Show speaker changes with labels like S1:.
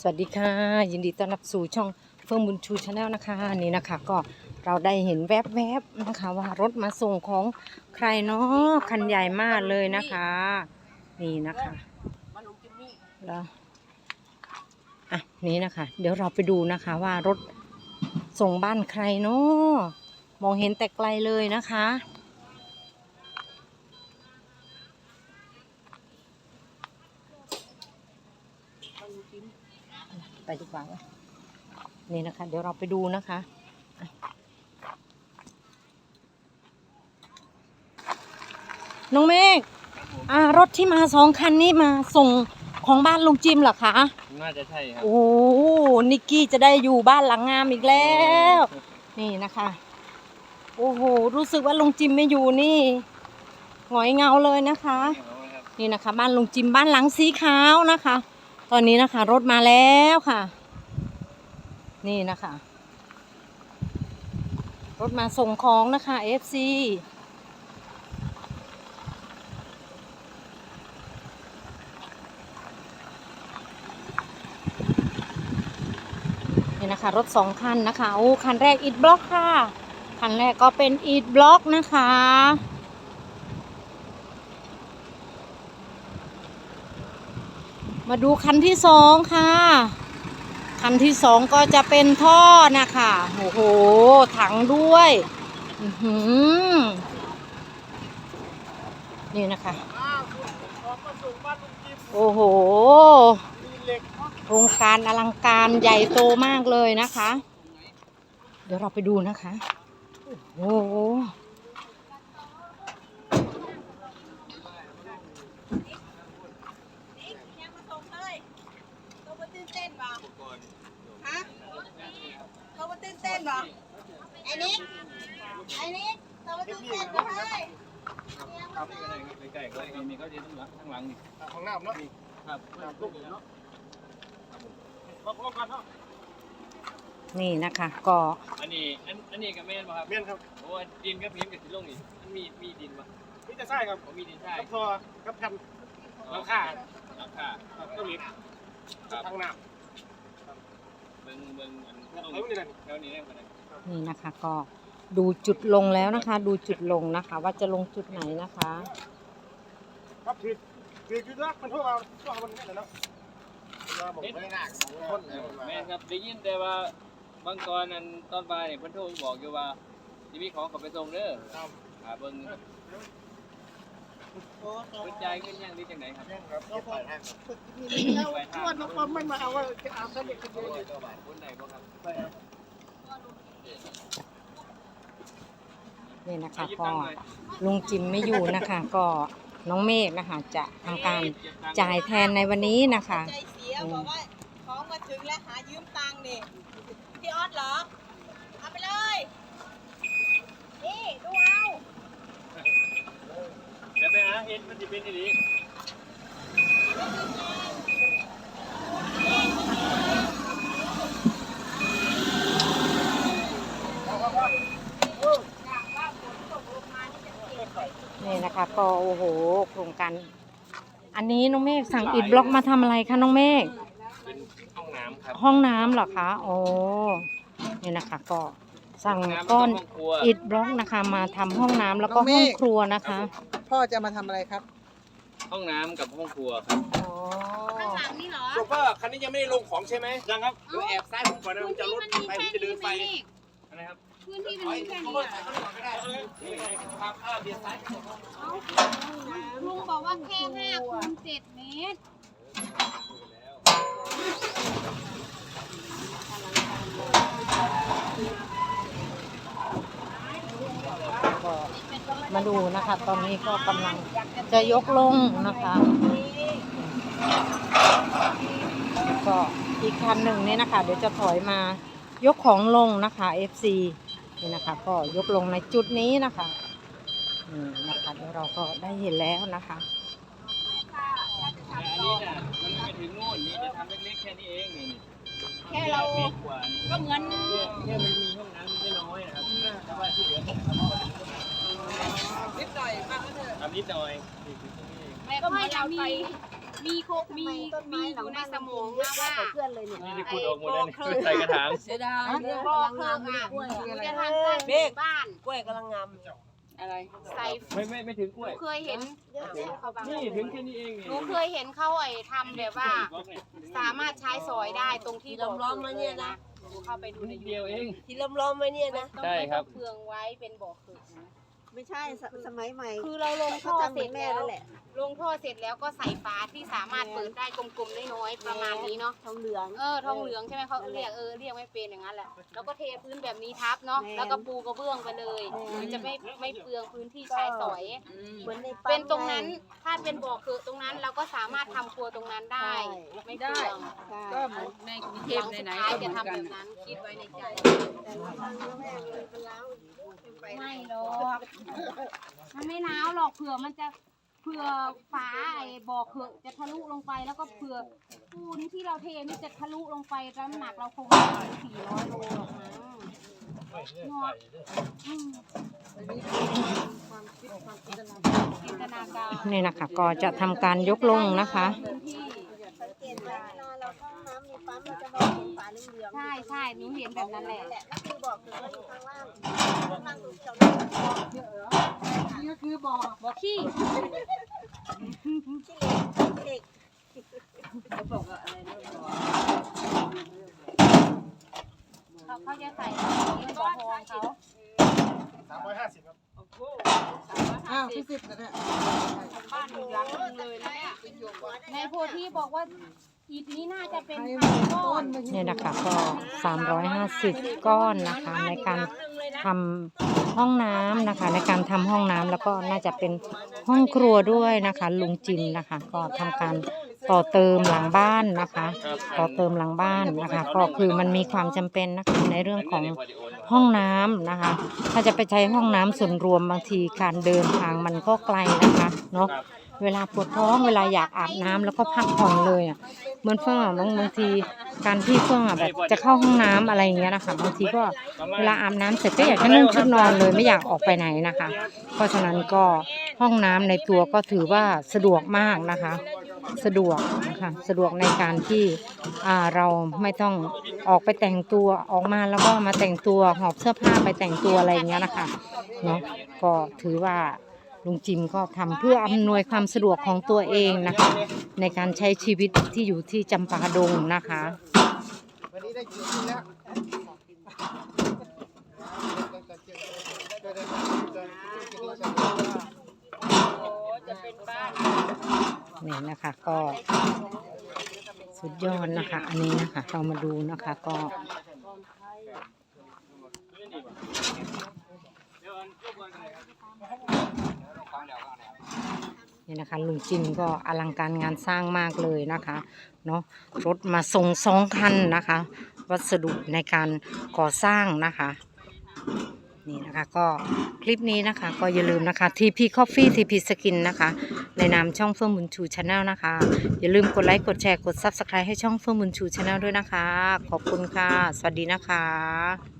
S1: สวัสดีค่ะ ยินดีต้อนรับสู่ช่องเฟื่องบุญชูชาแนลนะคะนี่นะคะ ก็เราได้เห็นแวบๆนะคะ ว่ารถมาส่งของใครเนาะคันใหญ่มากเลยนะคะ นี่นะคะแล้วอะนี่นะคะ เดี๋ยวเราไปดูนะคะว่ารถส่งบ้านใครเนาะมองเห็นแต่ไกลเลยนะคะ ไปดีกว่าไหมนี่นะคะ เดี๋ยวเราไปดูนะคะอะน้องเมฆอ่ารถที่มาสองคันนี้มาส่งของบ้านลุงจิมเหรอคะ
S2: น่าจะใช่ครับ
S1: โอ้โหนิกกี้จะได้อยู่บ้านหลังงามอีกแล้ว นี่นะคะ โอ้โห รู้สึกว่าลุงจิมไม่อยู่นี่หงอยเงาเลยนะคะ นี่นะคะ บ้านลุงจิมบ้านหลังสีขาวนะคะ ตอนนี้นะคะรถมาแล้วค่ะ นี่นะคะ รถมาส่งของนะคะ FC นี่นะคะ รถสองคันนะคะ โอ้ คันแรกอิดบล็อกค่ะ คันแรกก็เป็นอิดบล็อกนะคะ มาดูคันที่สองค่ะ คันที่สองก็จะเป็นท่อนะคะโอ้โห ถังด้วยนี่นะคะ โอ้โห โครงการอลังการใหญ่โตมากเลยนะคะ เดี๋ยวเราไปดูนะคะ โอ้โห
S3: ยังมาส่งเลยเขามาตื่นเต้นบ่ฮะเขามาตื่นเต้นบ่ไอ้นิกไอ้นิกเขามาตื่นเต้นบ่เฮ้ย
S2: ครับ ใกล้ๆก็ได้มีเขาจะทั้งหลังทั้งหลังนี่
S4: ของน้ำเนาะ
S2: ครับ
S4: น้ำลูกเนาะลองลองกันเนาะ
S1: นี่นะคะ ก็
S2: อันนี้อันอันนี้กับแม่นป่ะครับ
S4: เมียนครับ
S2: โอ้ดินกับหินกับสิลงนี่มันมีมีดินป่ะ
S4: นี่จะใช่ครับ
S2: ผมมีดินใช่
S4: กับทอกับแผ่น
S2: หลังคาหลังคา
S4: กับเกาหลี
S2: ครับ
S4: ทางน้
S2: เบิ่งเบิ่งอันำลง
S4: เอาไม่ได้
S2: แล้วนี่ได้ปะเนี่ย
S1: นี่นะคะ ก็ดูจุดลงแล้วนะคะ ดูจุดลงนะคะ ว่าจะลงจุดไหนนะคะ
S4: ครับคือคือคือว่ามันโทษเอาโทษเอามันนี่แหละเนาะบอกไม่หนักคน
S2: แม่นครับได้ยินแต่ว่าบางตอนนั้นตอนบ่ายเนี่ยเพิ่นโทรบอกอยู่ว่าสิมีของกลับไปส่งเด้อหาเบิ่งเพิ่นจ่ายเงินยังหรือจังไดครับ
S4: ครับเก็บไปทาง
S3: ชวนน้องคนไม่มาเอาว่าจะเอาสนิทกันเยอะ
S2: คนใดบ่ครับ
S1: นี่นะคะ
S2: หยิบ
S1: ก็
S2: ตังค์หน่อย
S1: ลุงจิมไม่อยู่นะคะก็ น้องเมฆนะคะ จะทำการจ่ายแทนในวันนี้นะคะ
S3: ใจเสียบอกว่าของมาถึงแล้วหายืมตังค์นี่พี่ออสเหรอเอาไปเลยนี่ดูเอา
S2: เดี๋ยวไปหาเห็ดมันจะเป็นอีหลี
S1: คะก็โอ้โห โครงการ อันนี้น้องเมฆสั่งอิฐบล็อกมาทำอะไรคะน้องเมฆ
S2: เป็นห้องน้ำครับ
S1: ห้องน้ำเหรอคะโอ้นี่นะคะ ก็สั่ง
S2: ห้องน้ำ
S1: ก้อน
S2: แล้วห้องครัว
S1: อิฐบล็อกนะคะ มาทำห้องน้ำแล้วก็ห้องครัวนะคะ
S5: พ่อจะมาทำอะไรครับ
S2: ห้องน้ำกับห้องครัวครับ
S1: อ๋อ
S3: ข้างหลังนี่เหรอ
S4: โชเฟอร์คันนี้ยังไม่ได้ลงของใช่ไหมยังครับเดี๋ยวแอบซ้ายผมก่อนนะผมจะรถไปผมจะเดินไป
S2: อะไรครับ
S3: ลุงบอกว่าแค่ห้าคูณเจ็ดเมตร
S1: ก็มาดูนะคะ ตอนนี้ก็กำลังจะยกลงนะคะ ก็อีกคันหนึ่งนี่นะคะ เดี๋ยวจะถอยมายกของลงนะคะ FC นี่นะคะ ก็ยกลงในจุดนี้นะคะนี่นะคะเดี๋ยวเราก็ได้เห็นแล้วนะคะ
S2: แต่อันนี้น่ะมันไม่ถึงนู่นนี่จะทำเล็กๆแค่นี้เองนี่
S3: แค่เรา
S2: กว่านี่
S3: ก็เหมือน
S2: เนี่ยเนี่ยมันมีห้องน้ำไม่น้อยนะครับแต่ว่าที่เหลือเนี่ย
S5: นิดหน่อยมากก็เถอะ
S2: ทำนิดหน่อยนี่คือตรงนี้เอง
S3: ก็เหมือนเรามี
S5: มีโคมีมีอยู่ในสมองนะว่า
S3: เพื่อนเลยเนี่ย
S2: นี่ที่ขุดออกหมดแล้วนี่ใส่กระถาง
S3: เสียดาย
S5: บอกเธออะจะทำตั้งที่บ้าน
S3: กล้วยกำลังงามอะไร
S5: ใส่
S2: ไม่ไม่ไม่ถึงกล้วย
S5: เคยเห็น
S2: นี่ถึงแค่นี้เองนี่
S5: หนูเคยเห็นเขาไอ้ทำแบบว่า สามารถใช้สอยได้ตรงที่
S3: ล้อมๆแล้วเนี่ยนะ
S5: หนูเข้าไปดูใน
S2: นิด
S5: ยู
S2: เดียวเอง
S3: ที่ล้อมๆไว้เนี่ยนะ
S5: ต้อง
S2: ใช่
S5: ให้
S2: ครับ
S5: เขาเฟืองไว้เป็นบ่อขึกนะ
S6: ไม่ใช่สสมัยใหม่
S5: คือเราลง
S6: เขา
S5: ท่อ
S6: ทำเห
S5: เส
S6: มื
S5: ร็
S6: อน
S5: จ
S6: แม่
S5: แล้ว
S6: นั่นแหละ
S5: ลงท่อเสร็จแล้วก็ใส่ฝาที่สามารถเปิดได้กลมๆน้อยๆประมาณนี้เนาะ
S6: ทองเหลือง
S5: เออทองเหลืองใช่ไหมเขาเรียกเออเรียกไม่เป็นอย่างนั้นแหละแล้วก็เทพื้นแบบนี้ทับเนาะ
S6: แม่น
S5: แล้วก็ปูกระเบื้องไปเลย
S6: แม่น
S5: มันจะไม่ไม่เปลืองพื้นที่ใช้สอย
S6: เหมือนในปั๊ม
S5: เป็นตรงนั้นถ้าเป็นบ่อคือตรงนั้นเราก็สามารถทำครัวตรงนั้นได้ไม่เปลือง
S6: ใช่
S3: ก็เหมือนในกรุงเท
S5: ห
S3: พ
S5: ลัง
S3: ใน
S5: สุด
S3: ไหน
S5: ท้าย
S3: ก็เหมื
S5: จะ
S3: อน
S5: ทำ
S3: กั
S5: แบ
S3: น
S5: บนั้นคิดไว้ในใจ
S6: แต่ว่าทางแม่มันเป็นล้าวขึ้นไป
S5: ไม่หรอกมันไม่หนาวหรอกเผื่อมันจะเผื่อฝาไอ้บ่อเขื่อจะทะลุลงไปแล้วก็เผื่อปูนที่เราเทนี่จะทะลุลงไปน้ำหนักเราคงไม่ถึงสี่ร้อยโลหรอกมั้งเนาะอืมนี่นะ
S1: คะก็จะทำการยกลงนะคะ
S5: พื้นที่
S6: สังเกตไห ปั๊มเราจะมองเห็นฝาเหลืองๆ
S5: ใช่ใช่หนูเห็นแบบนั้นแหละ
S6: นั่นแหละก็คือบอกคือว่าอยู่ข้างล่างข้างล่างตรงเขียวนี่
S3: นี่ก็คือบ่อ
S5: บอกขี้
S6: ขี้เหล็กขี้เหล็ก
S3: เขาบอกว่าอะไรนะบ่อ
S5: เขาเขาจะใส่ในบ่อทองเขา
S4: สามร้อยห้าสิบครับ
S3: อ้าวที่สิบนะเนี่ย
S5: บ้านอยู่หลังนึงเลยนะเนี่ยในโพธิบอกว่า อีนี้น่าจะเป็นพันก้อน
S3: นมา
S1: นี่นะคะก็350 ก้อนนะคะในการทำห้องน้ำนะคะ ในการทำห้องน้ำแล้วก็น่าจะเป็นห้องครัวด้วยนะคะ ลุงจิมนะคะ ก็ทำการต่อเติมหลังบ้านนะคะ ต่อเติมหลังบ้านนะคะ ก็คือมันมีความจำเป็นนะคะในเรื่องของห้องน้ำนะคะ ถ้าจะไปใช้ห้องน้ำส่วนรวมบางทีการเดินทางมันก็ไกลนะคะเนาะเวลาปวดท้องเวลาอยากอาบน้ำแล้วก็พักผ่อนเลยอะ เหมือนเฟื่องอะบางบางทีการที่เฟื่องอะแบบจะเข้าห้องน้ำอะไรอย่างเงี้ยนะคะบางทีก็เวลาอาบน้ำเสร็จก็อยากจะนุ่งชุดนอนเลยไม่อยากออกไปไหนนะคะ เพราะฉะนั้นก็ห้องน้ำในตัวก็ถือว่าสะดวกมากนะคะ สะดวกนะคะสะดวกในการที่อ่าเราไม่ต้องออกไปแต่งตัวออกมาแล้วก็มาแต่งตัวหอบเสื้อผ้าไปแต่งตัวอะไรอย่างเงี้ยนะคะเนาะก็ถือว่า ลุงจิมก็ทำเพื่ออำนวยความสะดวกของตัวเองนะคะ ในการใช้ชีวิตที่อยู่ที่จำปาดงนะคะ
S4: วันนี้ได้กี่ชิ้นแล้วจะได้มาจะกินที่ชั้นะ
S3: เป็นบ้าน
S1: นี่นะคะก็สุดยอดนะคะ อันนี้นะคะเรามาดูนะคะก็ นี่นะคะลุงจิมก็อลังการงานสร้างมากเลยนะคะเนาะรถมาส่งสองคันนะคะ วัสดุในการก่อสร้างนะคะนี่นะคะก็คลิปนี้นะคะก็อย่าลืมนะคะ TP Coffee TP Skin นะคะ ในนามช่องเฟื่องบุญชูชาแนลนะคะ อย่าลืมกดไลค์กดแชร์กด Subscribe ให้ช่องเฟื่องบุญชูชาแนลด้วยนะคะ ขอบคุณค่ะ สวัสดีนะคะ